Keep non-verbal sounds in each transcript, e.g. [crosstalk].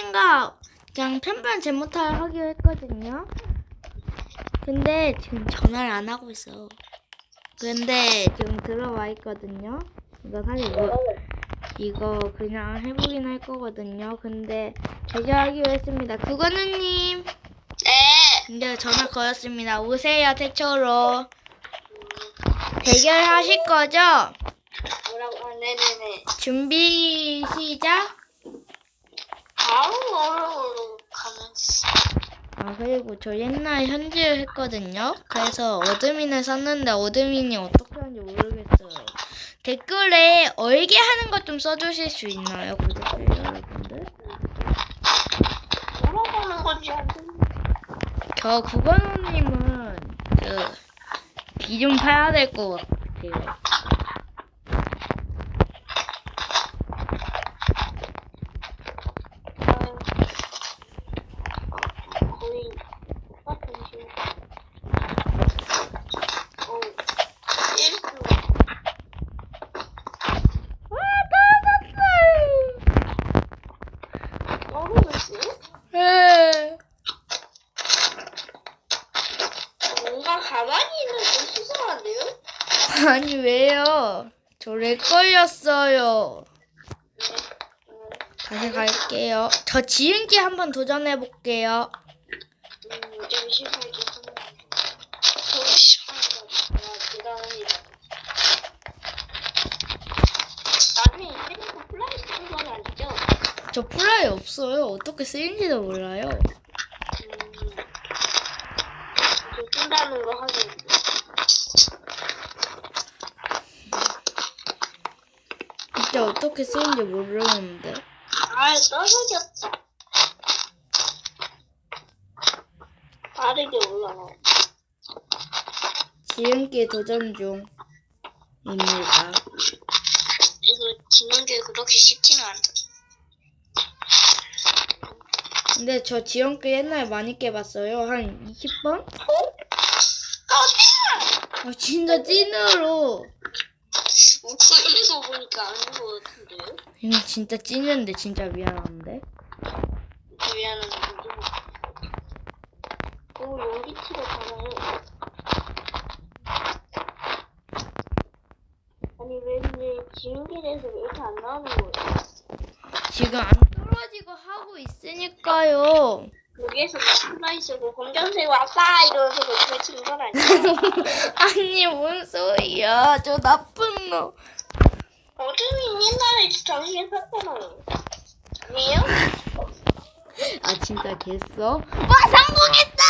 선생님과 그냥 편편 제모탈 하기로 했거든요. 근데 지금 전화를 안 하고 있어. 근데 지금 들어와 있거든요. 이거 사실 뭐, 이거 그냥 해보긴 할 거거든요. 근데 대결하기로 했습니다. 구건우님. 네. 근데 전화 걸었습니다. 오세요, 태초로. 대결하실 거죠? 뭐라고? 아, 네네네. 준비, 시작. 바로 어려우로 가면. 아, 그리고 저 옛날에 현질을 했거든요. 그래서 어드민을 썼는데 어드민이 어떻게 하는지 모르겠어요. 댓글에 얼게 하는 것 좀 써주실 수 있나요, 구독자 여러분들? 뭐라고 하는 건지 안 들려. 저 구건우님은 그, 비좀 파야 될 것 같아요. 거의 똑같은 식. 어, 1분. 와, 떨어졌어요! 떨어졌어요? 네. 뭔가 가만히 있는 게 수상한데요? [laughs] 아니, 왜요? 저 렉 걸렸어요. 다시 갈게요. 저 지은기 한번 도전해 볼게요. 음? 저 플라이 없어요. 어떻게 쓰인지도 몰라요. 진짜 어떻게 쓰인지 모르는데. 아, 떨어졌다. 빠르게 올라가. 지은기 도전 중입니다. 이거 지는 게 그렇게 쉽지는 않다. 근데 저 지은기 옛날에 많이 깨봤어요. 한 20번? 아, 아, 진짜 찐으로. 목소리에서 보니까 아닌 것 같은데요? 이거 진짜 찐인데 진짜 미안한데. 미안한데. 오, 연기치가 잘해요. 아니, 왠지 지은길에서 왜 이렇게 안 나오는 거예요? 지금 안 떨어지고 하고 있으니까요. 여기에서 플라이스고 검정색 왔다 이러면서 그렇게 치는 건 아니에요? 아니, 뭔 소리야. 저 나쁜 놈. 어둠이 옛날에 정신 샀잖아요. 아니에요? 아, 진짜 겠어? 와, 성공했다!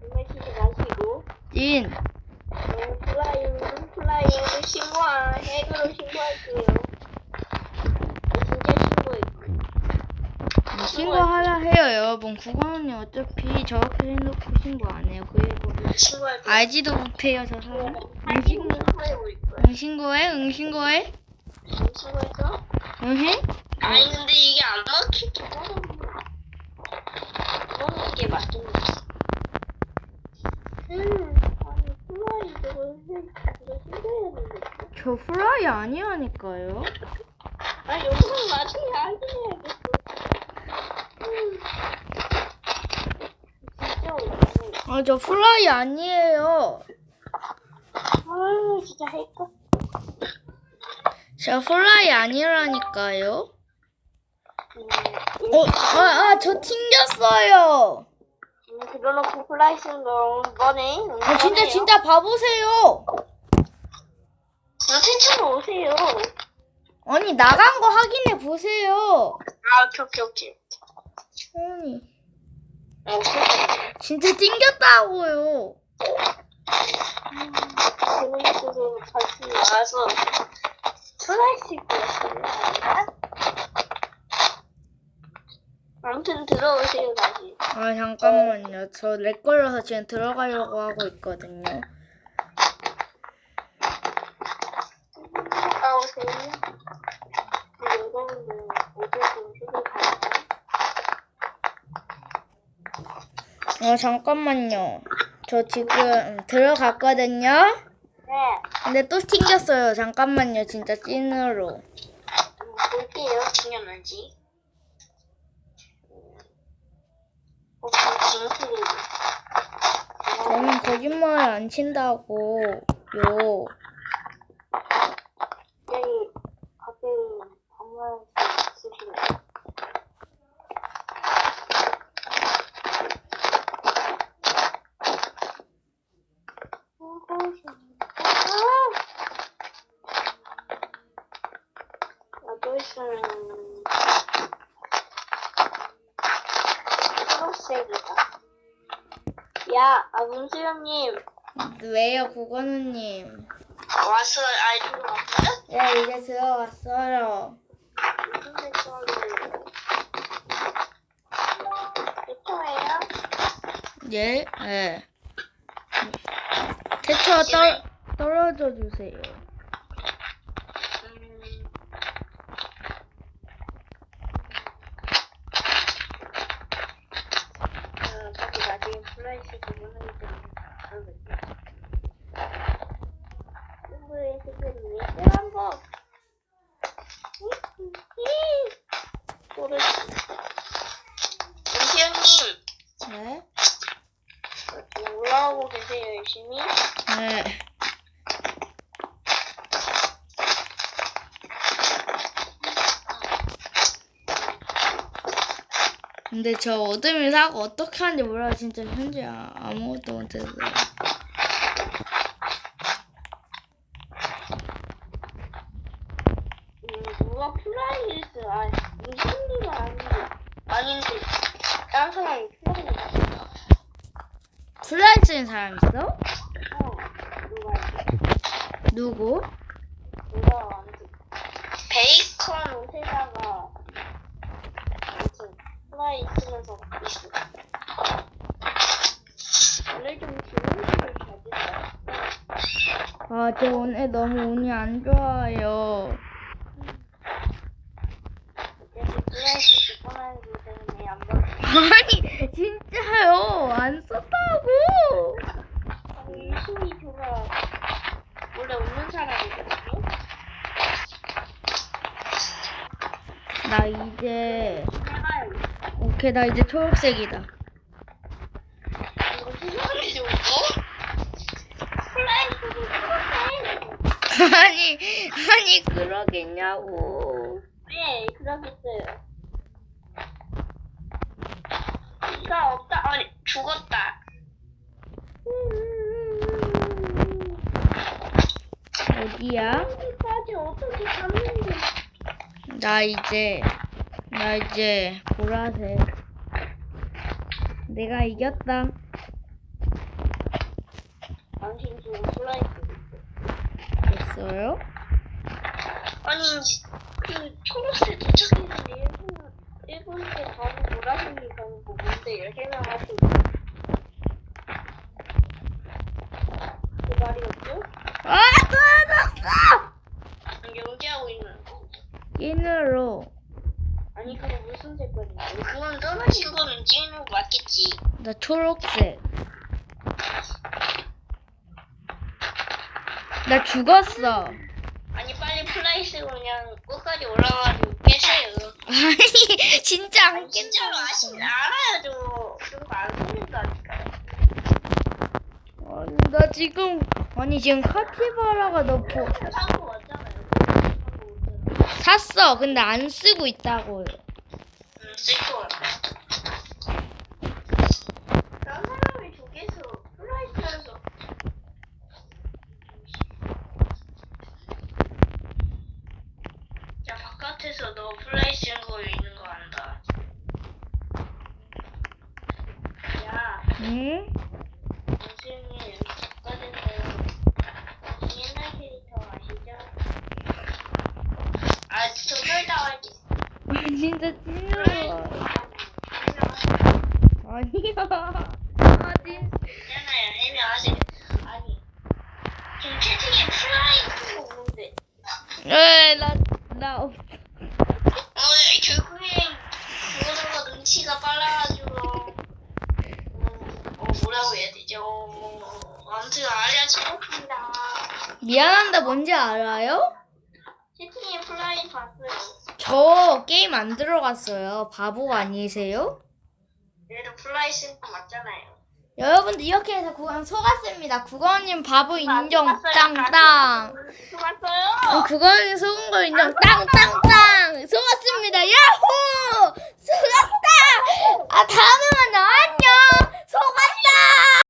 정말 치지 마시고. 찐. 음, 플라잉, 플라잉 신고하, 핵으로 신고할게요. 진짜 신고했고. 신고하라 해요, 여러분. 구건언니 어차피 저렇게 해놓고 신고 안 해요. 그리고. 알지도 못해요, 저 사람. 응, 사진 신고. 응, 신고해? 응, 신고해? 신고했어? 응, 해? 아니 근데 이게 안 막히게 너무 이게 맞은 거 음, 아니 플라이 저거 이거 신고했는데. 저 프라이 아니라니까요. 아 여기는 나중에 확인해야겠어. 음. 진짜 어렵네. 아, 저 프라이 아니에요. 진짜 헷갈려. 저 프라이 아니라니까요. 음, 어, 아, 아, 저 튕겼어요. 음, 그려놓고 플라이 쓴 거, 뭐네? 음, 아, 진짜? 진짜 봐보세요. 너 텐션으로 오세요. 아니, 나간 거 확인해 보세요. 아, 오케이, 오케이, 오케이. 아니, 어, 없어. 진짜 튕겼다고요. 재밌어서 다시 와서 쓸 거였어요. 아무튼 들어오세요, 다시. 아, 잠깐만요. 저 렉 걸려서 지금 들어가려고 하고 있거든요. 여자분들 휴가 가요. 어, 잠깐만요. 저 지금 들어갔거든요. 네. 근데 또 튕겼어요. 잠깐만요. 진짜 찐으로. 볼게요. 튕겼는지. 어, 저는 거짓말 안 친다고. 요. 초록색이다. 야, 아 문수영님 왜요, 구건우님? 왔어? 아이 들어왔어요? 네, 이제 들어왔어요. 무슨 색깔이에요? 대초예요? 예, 예. 태초 떨, 떨어져 주세요. 음. 어, 저기 나중에 플라이스 부분을 좀 알겠어요. 친구의 세계를 위해 한번 모르지. 문태영님 네? 지금 올라오고 계세요 열심히. 네. 근데 저 어둠이 사고 어떻게 하는지 몰라요. 진짜 현재 아- 아무것도 못했어요. 음, 누가 플라이스 아 무슨리가 아닌데 아닌데 다른 사람이 플라이스 쓰는 사람 있어? 어? 누구? 누가 완전 베이컨 옷에다가 무슨 플라이 쓰면서 있어 좀 아, 저 오늘 너무 운이 안 좋아요. 그래서 때문에 안 [laughs] 아니, 진짜요. 안 썼다 고. 아니 유심히 줘라 원래 웃는 사람이거든요 나 이제, 오케이, 나 이제 초록색이다. [laughs] 아니, 아니, 그러겠냐고. 네 그러겠어요 이가 없다 아니 죽었다 어디야? 여기까지 어떻게 갔는데 나 이제, 나 이제 보라색. 내가 이겼다. 당신 지금 있어 됐어요? 아니 그 초록색 도착했는데 일본 일본 때 가고 보라색이 가고 뭔데 이렇게 나가지고 그 말이었죠? 아, 떨어졌어! 연기하고 있는 거 찐으로. 아니 그거 무슨 색깔인데? 그건 떨어진 맞겠지. 나 초록색. 나 죽었어. 아니 빨리 플라이스 그냥 끝까지 올라가지고 깨세요. 아니, 진짜 안 아니 진짜로 아시 알아요 저 그런 거안 속는다니까요. 아니, 나 지금, 아니, 지금 카피바라가 너 보, 사고 왔잖아요. 사고 왔잖아요. 샀어. 근데 안 쓰고 있다고요. 음, 쓸거 같아. 난 사람이 저기서 플라이스에서 야 바깥에서 너 플라이스 거 있는 거 안다. 야. 응? 선생님, 바꿔주세요. 옛날 캐릭터 아시죠? 아, 저 설다 할게. 아, 진짜 찐으로. 아니야. 아, 진 있잖아요, 해명하세요. 아니, 지금 채팅에 플라이가 오는데. 에, 나, 나 없. 어, 결국엔 그거가 눈치가 빨라가지고. 어, 어, 뭐라고 해야 되죠? 어, 아무튼 알려주겠습니다. 미안한데 뭔지 알아요? 채팅에 플라이 봤어요. 저 게임 안 들어갔어요. 바보 아니세요? 얘도 플라이신 맞잖아요. 여러분들 이렇게 해서 구강 속았습니다. 구강님 바보 인정 땅땅. 속았어요. 어, 구강이 속은 거 인정 땅땅땅. 속았습니다. 야호! 속았다! 아 다음에 만나. 안녕. 속았다!